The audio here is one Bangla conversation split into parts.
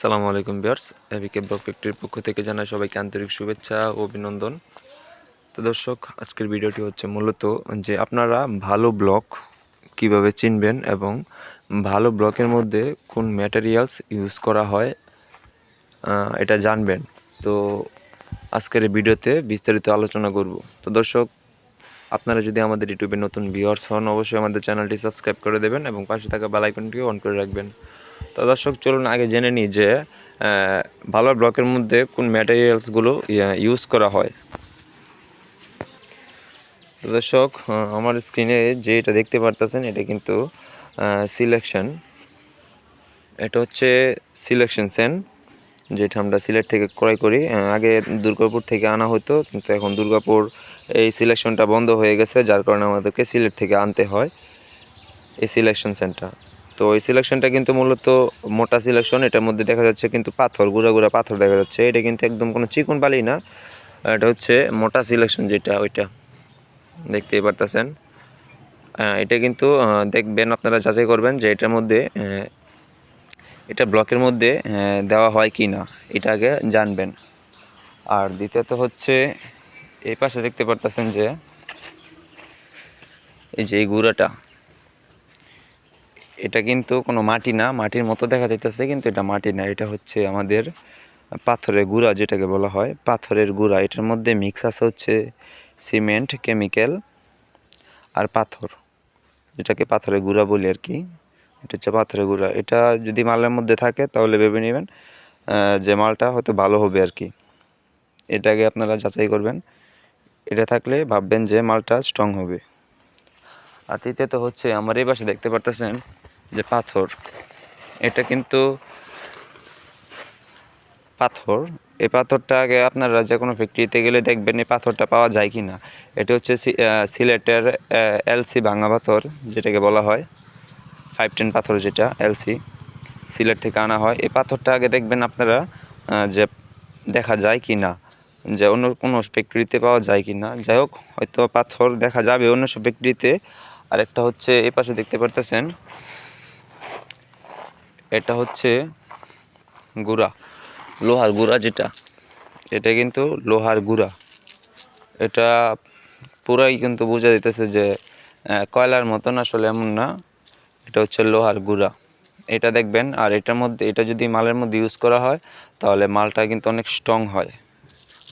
সালামু আলাইকুম বিয়ার্স এবিকে ব্লক ফ্যাক্টরির পক্ষ থেকে জানাই সবাইকে আন্তরিক শুভেচ্ছা ও অভিনন্দন। তো দর্শক, আজকের ভিডিওটি হচ্ছে মূলত যে আপনারা ভালো ব্লক কীভাবে চিনবেন এবং ভালো ব্লকের মধ্যে কোন ম্যাটেরিয়ালস ইউজ করা হয় এটা জানবেন। তো আজকের ভিডিওতে বিস্তারিত আলোচনা করব। তো দর্শক, আপনারা যদি আমাদের ইউটিউবে নতুন ভিউয়ার্স হন, অবশ্যই আমাদের চ্যানেলটি সাবস্ক্রাইব করে দেবেন এবং পাশে থাকা বেল আইকনটিও অন করে রাখবেন। তো দর্শক, চলুন আগে জেনে নিই যে ভালো ব্লকের মধ্যে কোন ম্যাটেরিয়ালসগুলো ইউজ করা হয়। তো দর্শক আমার স্ক্রিনে যে এটা দেখতে পারতেছেন, এটা কিন্তু সিলেকশন এটা হচ্ছে সিলেকশন সেন যেটা আমরা সিলেট থেকে ক্রয় করি। আগে দুর্গাপুর থেকে আনা হতো, কিন্তু এখন দুর্গাপুর এই সিলেকশনটা বন্ধ হয়ে গেছে, যার কারণে আমাদেরকে সিলেট থেকে আনতে হয়। এই সিলেকশন সেন্টার তো এই সিলেকশনটা কিন্তু মূলত মোটা সিলেকশন এটার মধ্যে দেখা যাচ্ছে কিন্তু পাথর, গুঁড়া গুঁড়া পাথর দেখা যাচ্ছে। এটা কিন্তু একদম কোনো চিকন বালি না, এটা হচ্ছে মোটা সিলেকশন যেটা, ওইটা। দেখতেই পারতেছেন। এটা কিন্তু দেখবেন, আপনারা যাচাই করবেন যে এটার মধ্যে এটা ব্লকের মধ্যে দেওয়া হয় কি না, এটা আগে জানবেন। আর দ্বিতীয়ত হচ্ছে, এই পাশে দেখতে পারতেছেন যে, এই যে এই গুঁড়াটা এটা কিন্তু কোনো মাটি না, মাটির মতো দেখা যাইতেছে, কিন্তু এটা মাটি না। এটা হচ্ছে আমাদের পাথরের গুঁড়া যেটাকে বলা হয়। পাথরের গুঁড়া, এটার মধ্যে মিক্স আছে হচ্ছে সিমেন্ট কেমিক্যাল আর পাথর। যেটাকে পাথরের গুঁড়া বলি আর কি। এটা হচ্ছে পাথরের গুঁড়া। এটা যদি মালের মধ্যে থাকে, তাহলে ভেবে নেবেন যে মালটা হয়তো ভালো হবে আর কি। এটাকে আপনারা যাচাই করবেন। এটা থাকলে ভাববেন যে মালটা স্ট্রং হবে। আর তৃতীয়ত হচ্ছে, আমার এই পাশে দেখতে পারতেছেন যে পাথর, এটা কিন্তু পাথর। এই পাথরটা আগে আপনারা যে কোনো ফ্যাক্টরিতে গেলে দেখবেন এই পাথরটা পাওয়া যায় কি না এটা হচ্ছে সিলেটের এলসি ভাঙা পাথর, যেটাকে বলা হয়। ফাইভ টেন পাথর যেটা, এলসি। সিলেট থেকে আনা হয়। এই পাথরটা আগে দেখবেন আপনারা যে দেখা যায় কি না যে অন্য কোনো ফ্যাক্টরিতে পাওয়া যায় কি না যাই হোক, হয়তো পাথর দেখা যাবে অন্য সব ফ্যাক্টরিতে। আরেকটা হচ্ছে, এই পাশে দেখতে পারতেছেন এটা হচ্ছে গুড়া, লোহার গুড়া যেটা। এটা কিন্তু লোহার গুড়া। এটা পুরাই কিন্তু বোঝা দিতেছে যে কয়লার মতন আসলে এমন না। এটা হচ্ছে লোহার গুড়া। এটা দেখবেন, আর এটার মধ্যে, এটা যদি মালের মধ্যে ইউজ করা হয়, তাহলে মালটা কিন্তু অনেক স্ট্রং হয়।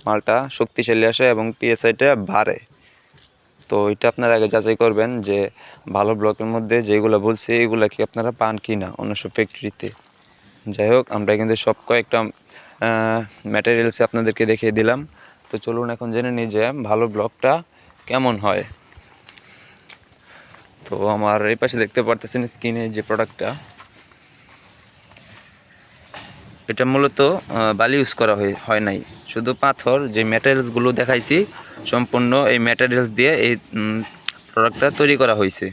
মালটা শক্তিশালী আসে এবং পিএসআইটা বাড়ে। তো এটা আপনারা আগে যাচাই করবেন যে ভালো ব্লকের মধ্যে যেগুলো বলছে, এগুলো কি আপনারা পান কি না অন্য সব ফ্যাক্টরিতে। যাই হোক, আমরা কিন্তু সব কয়েকটা ম্যাটেরিয়ালসে আপনাদেরকে দেখিয়ে দিলাম। তো চলুন এখন জেনে নিই যে ভালো ব্লকটা কেমন হয়। তো আমার এই পাশে দেখতে পারতেছেন স্কিনে যে প্রোডাক্টটা এটা মূলত বালি ইউজ করা হয় নাই। শুধু পাথর, যে ম্যাটেরিয়ালসগুলো দেখাইছি সম্পূর্ণ এই ম্যাটেরিয়ালস দিয়ে এই প্রোডাক্টটা তৈরি করা হয়েছে।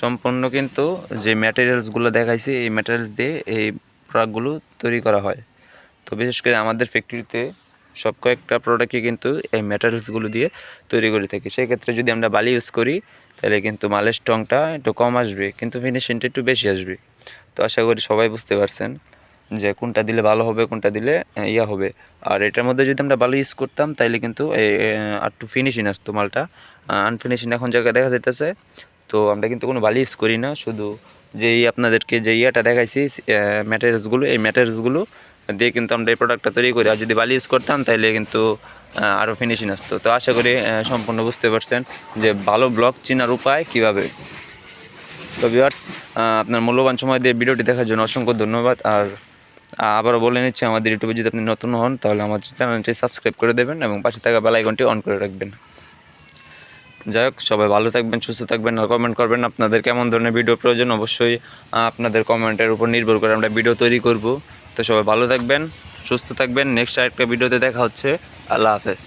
সম্পূর্ণ কিন্তু যে ম্যাটেরিয়ালসগুলো দেখাইছি, এই ম্যাটেরিয়ালস দিয়ে এই প্রোডাক্টগুলো তৈরি করা হয়। তো বিশেষ করে আমাদের ফ্যাক্টরিতে সব কয়েকটা প্রোডাক্টই কিন্তু এই ম্যাটেরিয়ালসগুলো দিয়ে তৈরি করে থাকি। সেক্ষেত্রে যদি আমরা বালি ইউজ করি, তাহলে কিন্তু মালের স্ট্রংটা একটু কম আসবে, কিন্তু ফিনিশিংটা একটু বেশি আসবে। তো আশা করি সবাই বুঝতে পারছেন। যে কোনটা দিলে ভালো হবে, কোনটা দিলে ইয়া হবে। আর এটার মধ্যে যদি আমরা ভালো ইউজ করতাম, তাইলে কিন্তু আর একটু ফিনিশিং আসতো মালটা। আনফিনিশিং এখন জায়গায় দেখা যাইতেছে। তো আমরা কিন্তু কোনো ভালো ইউজ করি না। শুধু যেই আপনাদেরকে যে ইয়াটা দেখাইছি ম্যাটেরিয়ালসগুলো এই ম্যাটেরিয়ালসগুলো দিয়ে কিন্তু আমরা এই প্রোডাক্টটা তৈরি করি। আর যদি বালি ইউজ করতাম তাহলে কিন্তু আরও ফিনিশিং আসতো। তো আশা করি সম্পূর্ণ বুঝতে পারছেন যে ভালো ব্লক চেনার উপায় কীভাবে। তো ভিউয়ার্স আপনার মূল্যবান সময় দিয়ে ভিডিওটি দেখার জন্য অসংখ্য ধন্যবাদ। আর আবারও বলে নিচ্ছি, আমাদের ইউটিউবে যদি আপনি নতুন হন, তাহলে আমার চ্যানেলটি সাবস্ক্রাইব করে দেবেন এবং পাশে থাকা বেল আইকনটি অন করে রাখবেন। যাই হোক, সবাই ভালো থাকবেন, সুস্থ থাকবেন, আর কমেন্ট করবেন আপনাদের কেমন ধরনের ভিডিও প্রয়োজন, অবশ্যই আপনাদের কমেন্টের উপর নির্ভর করে আমরা ভিডিও তৈরি করব। তো সবাই ভালো থাকবেন, সুস্থ থাকবেন নেক্সট আরেকটা ভিডিওতে দেখা হচ্ছে, আল্লাহ হাফেজ।